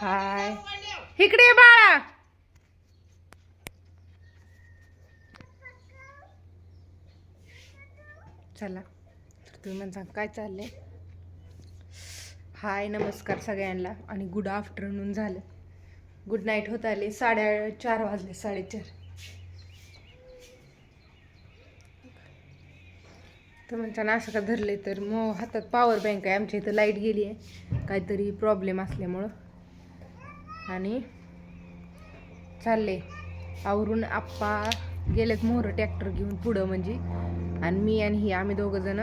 हाय. इकडे बाळा. चला तर तुम्ही म्हणता काय चाललंय? हाय नमस्कार सगळ्यांना आणि गुड आफ्टरनून झालं. गुड नाईट होत आले साडे चार वाजले साडेचार. तर म्हणताना असं का धरले तर मग हातात पॉवर बँक आहे आमच्या इथं लाइट गेली आहे काहीतरी प्रॉब्लेम असल्यामुळं. आणि चालले. आवरून आप्पा गेलेत मोहर ट्रॅक्टर घेऊन पुढं म्हणजे. आणि मी आणि ही आम्ही दोघं जण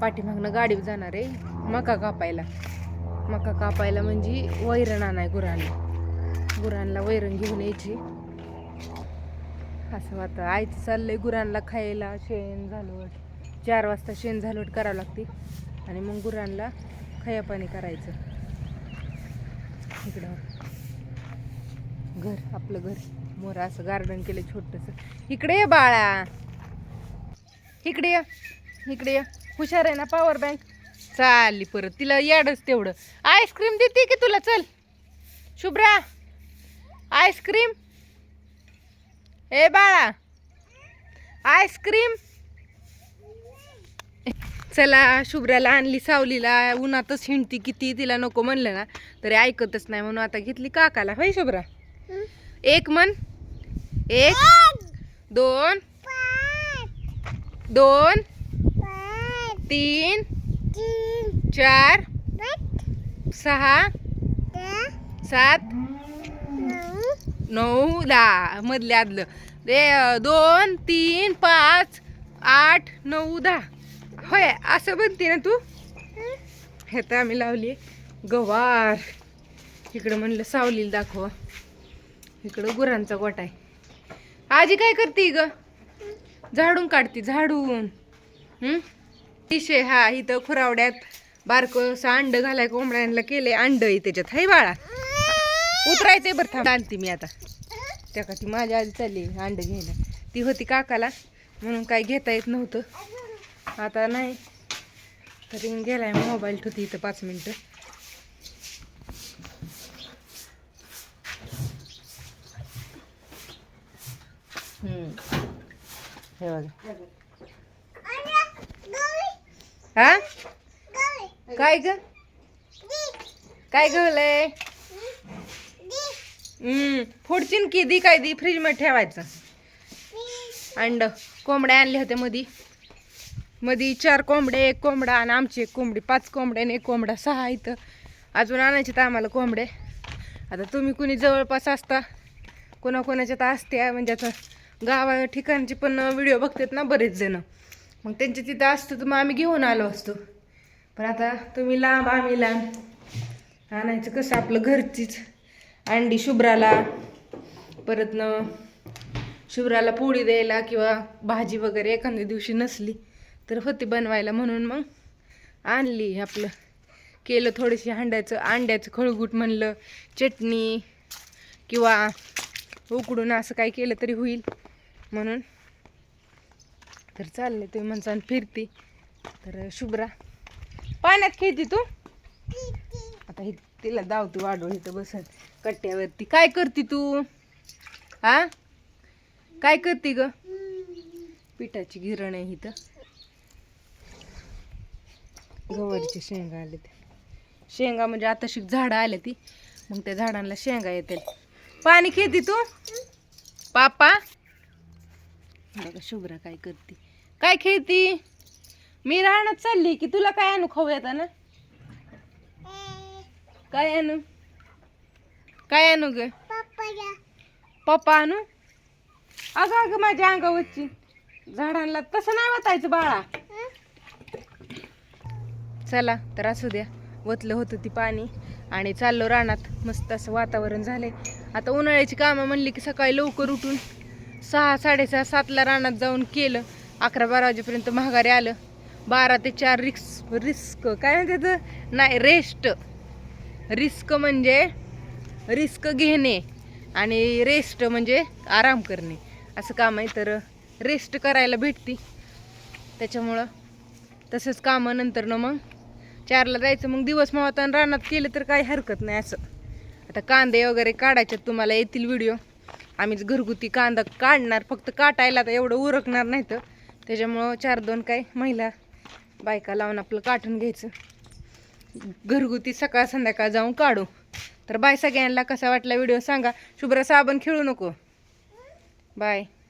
पाठीमागनं गाडीवर जाणार आहे मका कापायला. मका कापायला म्हणजे वैरण आणाय गुरांना. गुरांना वैरण घेऊन यायची. असं आता आईचं चाललंय गुरांना खायला शेण झालवट. चार वाजता शेण झालवट करावं लागते. आणि मग गुरांना खया पाणी करायचं. इकडं घर आपलं घर. मोर असं गार्डन केलं छोटस. इकडे ये बाळा. इकडे ये. इकडे ये. हुशार आहे ना पॉवर बँक चालली परत. तिला याडच तेवढं. आईस्क्रीम देते की तुला? चल. शुभ्रा. आईस्क्रीम ए बाळा. आईस्क्रीम चला शुभ्राला आणली सावलीला. उन्हातच हिंडती किती? तिला नको म्हणलं ना. तरी ऐकतच नाही म्हणून आता घेतली काकाला. होय शुभ्रा? एक मन एक दोन दोन तीन चार सहा सात नऊ दहा. मधल्या आदलं. रे दोन तीन पाच आठ नऊ दहा. होय असं म्हणते ना तू? हे तर आम्ही लावली गवार. इकडं म्हणलं सावलीला दाखवा. इकडं गुरांचा गोट आहे. आजी काय करते ग? झाडून काढते झाडून. तिशे हा इथं खुरावड्यात बारकं अंड घालाय कोंबड्यांना केले अंड आहे त्याच्यात. हाय बाळा. उतरायचंय बरं थांब. आणते मी आता. त्या का ती माझ्या आधी चालली अंड घ्यायला. ती होती काकाला म्हणून काय घेता येत नव्हतं. आता नाही. तरी गेलाय मोबाईल ठेवते इथं पाच मिनटं. हे बघा. हा? काय ग? काय गवलंय हम्म. फोडचीन की दी काय दी? फ्रीजमध्ये ठेवायचं. अंड. कोंबड्या आणले होते मधी. मधी चार कोंबडे एक कोंबडा आणि आमची एक कोंबडी. पाच कोंबड्या आणि एक कोंबडा. सहा इथं. अजून आणायचे तर आम्हाला कोंबडे. आता तुम्ही कुणी जवळपास असता कोणाकोणाच्या तर असते म्हणजे आता गावा ठिकाणचे पण व्हिडिओ बघतात ना बरेच जण. मग त्यांच्या तिथं असतं तर मग आम्ही घेऊन आलो असतो. पण आता तुम्ही लांब आम्ही लांब. आणायचं कसं आपलं घरचीच. अंडी शुभ्राला परत न शुभ्राला पोळी द्यायला किंवा भाजी वगैरे एखाद्या दिवशी नसली तर होती बनवायला म्हणून मग आणली आपलं. केलं थोडीशी अंड्याचं अंड्याचं खळगूट म्हणलं चटणी किंवा उकडून असं काही केलं तरी होईल. म्हणून. तर चालले तुम्ही म्हणसान फिरती. तर शुभ्रा पाण्यात खेळती तू? आता हे तिला धावती वाढवून इथं बसत कट्ट्यावरती. काय करती तू? हा? काय करते ग? पिठाची गिरण आहे इथं. गवारीचे शेंगा आले ते. शेंगा म्हणजे आता शिक झाडं आले ती. मग त्या झाडांना शेंगा येतील. पाणी खेळती तू? पापा? बघा शुभ्रा काय करते? काय खेळती? मी राहण्यात चालली की तुला काय आणू खाऊ येतं ना? काय आणू? काय आणू ग? पप्पा आणू? अगं अगं माझ्या अंगावरची. झाडांना तसं नाही वाटायचं बाळा. चला तर असू द्या. वतलं होतं ती पाणी आणि चाललो रानात. मस्त असं वातावरण झालंय. आता उन्हाळ्याची कामं म्हणली की सकाळी लवकर उठून सहा साडेसहा सातला रानात जाऊन केलं. अकरा बारा वाजेपर्यंत महागारी आलं. बारा ते चार रिक्स रिस्क. काय म्हणते त्याचं नाही रेस्ट. रिस्क म्हणजे रिस्क घेणे आणि रेस्ट म्हणजे आराम करणे. असं काम आहे तर रेस्ट करायला भेटती. त्याच्यामुळं तसंच कामं नंतर मग चारला जायचं. मग दिवस मावताना रानात केलं तर काही हरकत नाही असं. आता कांदे वगैरे काढायच्यात तुम्हाला येतील व्हिडिओ आम्हीच घरगुती कांदा काढणार फक्त काटायला तर एवढं उरकणार नाही तर. त्याच्यामुळं चार दोन काय महिला बायका लावून आपलं काढून घ्यायचं. घरगुती सकाळ संध्याकाळ जाऊन काढू. तर बाय सगळ्यांना कसा वाटला व्हिडिओ सांगा. शुभ्रा साबण खेळू नको. बाय.